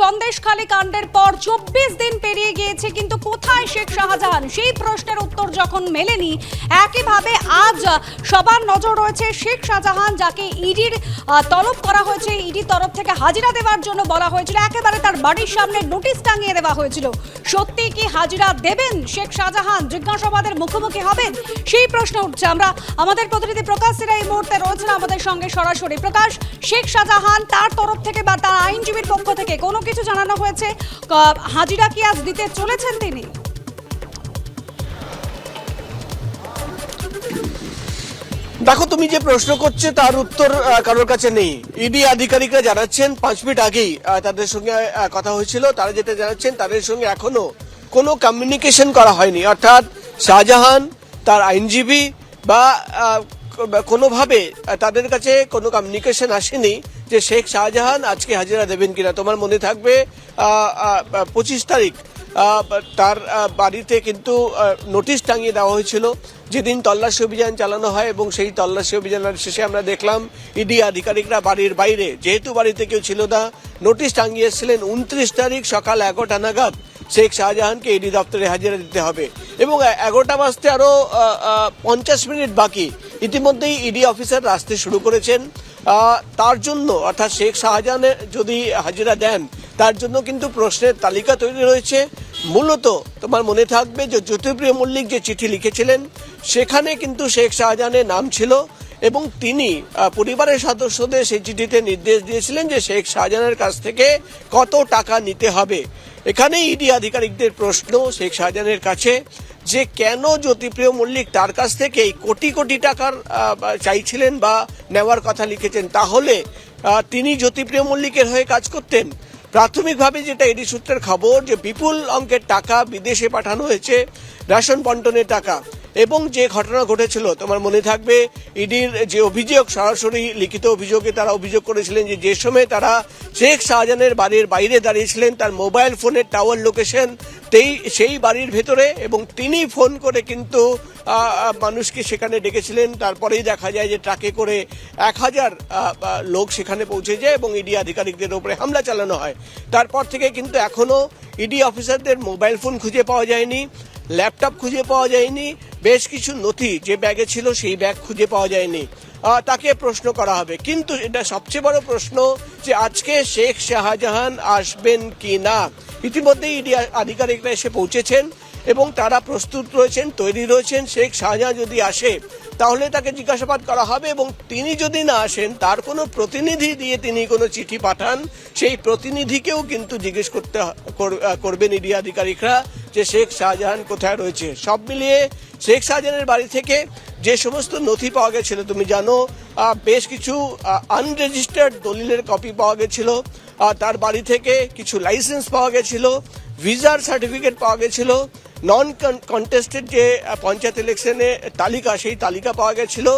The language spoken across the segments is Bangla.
সন্দেশখালী কাণ্ডের পর চব্বিশ দিন পেরিয়ে গিয়েছে, কিন্তু কোথায় শেখ শাহজাহান? সেই প্রশ্নের উত্তর যখন মেলেনি, একইভাবে আজ সবার নজর রয়েছে শেখ শাহজাহান, যাকে ইডির তলব করা হয়েছে। ইডির তরফ থেকে হাজিরা দেওয়ার জন্য বলা হয়েছিল, একেবারে তার বাড়ির সামনে নোটিশ টাঙিয়ে দেওয়া হয়েছিল। সত্যি কি হাজিরা দেবেন শেখ শাহজাহান? জিজ্ঞাসাবাদের মুখোমুখি হবেন? সেই প্রশ্ন উঠছে। আমরা, আমাদের প্রতিনিধি প্রকাশ সিরা এই মুহূর্তে রয়েছেন আমাদের সঙ্গে সরাসরি। প্রকাশ, শেখ শাহজাহান তার তরফ থেকে বা তার আইনজীবীর পক্ষ থেকে কোনো জানানো হয়েছে। হাজিরা কি আজ দিতে চলেছেন তিনি? দেখো, তুমি যে প্রশ্ন করছে তার উত্তর কারোর কাছে নেই। ইডি আধিকারিকরা জানাচ্ছেন, পাঁচ মিনিট আগেই তাদের সঙ্গে কথা হয়েছিল। তারা যেটা জানাচ্ছেন, তাদের সঙ্গে এখনও কোনো কমিউনিকেশন করা হয়নি। অর্থাৎ শাহজাহান, তার আইনজীবী বা কোনোভাবে তাদের কাছে কোনো কমিউনিকেশন আসেনি যে শেখ শাহজাহান আজকে হাজিরা দেবেন কিনা। তোমার মনে থাকবে পঁচিশ তারিখ তার বাড়িতে কিন্তু নোটিশ টাঙিয়ে দেওয়া হয়েছিল যেদিন তল্লাশি অভিযান চালানো হয় এবং সেই তল্লাশি অভিযানের শেষে আমরা দেখলাম ইডি আধিকারিকরা বাড়ির বাইরে, যেহেতু বাড়িতে কেউ ছিল না, নোটিশ টাঙিয়ে এসেছিলেন উনত্রিশ তারিখ সকাল এগারোটা নাগাদ শেখ শাহজাহানকে ইডি দপ্তরে হাজিরা দিতে হবে। এবং এগারোটা বাজতে আরও পঞ্চাশ মিনিট বাকি। ইতিমধ্যেই ইডি অফিসার আসতে শুরু করেছেন। তার জন্য, অর্থাৎ শেখ শাহজাহানের যদি হাজিরা দেন, তার জন্য কিন্তু প্রশ্নের তালিকা তৈরি রয়েছে। মূলত তোমার মনে থাকবে যে জ্যোতিপ্রিয় মল্লিক যে চিঠি লিখেছিলেন, সেখানে কিন্তু শেখ শাহজাহানের নাম ছিল এবং তিনি পরিবারের সদস্যদের সেই চিঠিতে নির্দেশ দিয়েছিলেন যে শেখ শাহজাহানের কাছ থেকে কত টাকা নিতে হবে। এখানে ইডি আধিকারিকদের প্রশ্ন, শেখ শাহজাহানের কাছে, যে কেন জ্যোতিপ্রিয় মল্লিক তার কাছ থেকে এই কোটি কোটি টাকার চাইছিলেন বা নেওয়ার কথা লিখেছেন, তাহলে তিনি জ্যোতিপ্রিয় মল্লিকের হয়ে কাজ করতেন। প্রাথমিকভাবে যেটা এডি সূত্রের খবর, যে বিপুল অঙ্কের টাকা বিদেশে পাঠানো হয়েছে, রেশন বন্টনের টাকা। এবং যে ঘটনা ঘটেছিল, তোমার মনে থাকবে, ইডির যে অভিযোগ, সরাসরি লিখিত অভিযোগে তারা অভিযোগ করেছিলেন যে যে সময় তারা শেখ শাহজাহানের বাড়ির বাইরে দাঁড়িয়েছিলেন, তার মোবাইল ফোনের টাওয়ার লোকেশন তেই, সেই বাড়ির ভেতরে এবং তিনি ফোন করে কিন্তু মানুষকে সেখানে ডেকেছিলেন। তারপরেই দেখা যায় যে, ট্রাকে করে এক হাজার লোক সেখানে পৌঁছে যায় এবং ইডি আধিকারিকদের উপরে হামলা চালানো হয়। তারপর থেকে কিন্তু এখনও ইডি অফিসারদের মোবাইল ফোন খুঁজে পাওয়া যায়নি। ল্যাপটপ খুঁজে পাওয়া যায়নি, বেশ কিছু নথি যে ব্যাগে ছিল সেই ব্যাগ খুঁজে পাওয়া যায়নি। তাকে প্রশ্ন করা হবে। কিন্তু এটা সবচেয়ে বড় প্রশ্ন যে আজকে শেখ শাহজাহান আসবেন কি না ইতিমধ্যে ইডি আধিকারিকরা এসে পৌঁছেছেন। এবং তারা প্রস্তুত রয়েছেন, তৈরি রয়েছেন। শেখ শাহজাহান যদি আসে, তাহলে তাকে জিজ্ঞাসাবাদ করা হবে এবং তিনি যদি না আসেন, তার কোনো প্রতিনিধি দিয়ে তিনি কোনো চিঠি পাঠান। সেই প্রতিনিধিকেও কিন্তু জিজ্ঞেস করতে করবেন ইডি আধিকারিকরা যে শেখ শাহজাহান কোথায় রয়েছে। সব মিলিয়ে শেখ শাহজাহানের বাড়ি থেকে যে সমস্ত নথি পাওয়া গেছিল, তুমি জানো বেশ কিছু আনরেজিস্টার্ড দলিলের কপি পাওয়া গেছিল। তার বাড়ি থেকে কিছু লাইসেন্স পাওয়া গেছিল ভিসার সার্টিফিকেট পাওয়া গেছিল। নন কন্টেস্টেড যে পঞ্চায়েত ইলেকশনে তালিকা সেই তালিকা পাওয়া গেছিল।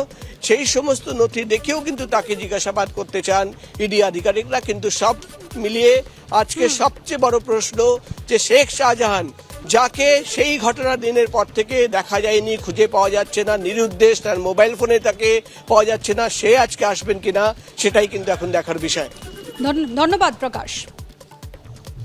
সেই সমস্ত নথি দেখেও কিন্তু তাকে জিজ্ঞাসাবাদ করতে চান ইডি আধিকারিকরা। কিন্তু সব মিলিয়ে আজকে সবচেয়ে বড় প্রশ্ন যে শেখ শাহজাহান যাকে সেই ঘটনার দিনের পর থেকে দেখা যায়নি খুঁজে পাওয়া যাচ্ছে না নিরুদ্দেশ তার মোবাইল ফোনে তাকে পাওয়া যাচ্ছে না সে আজকে আসবেন কিনা সেটাই কিন্তু এখন দেখার বিষয়। ধন্যবাদ প্রকাশ।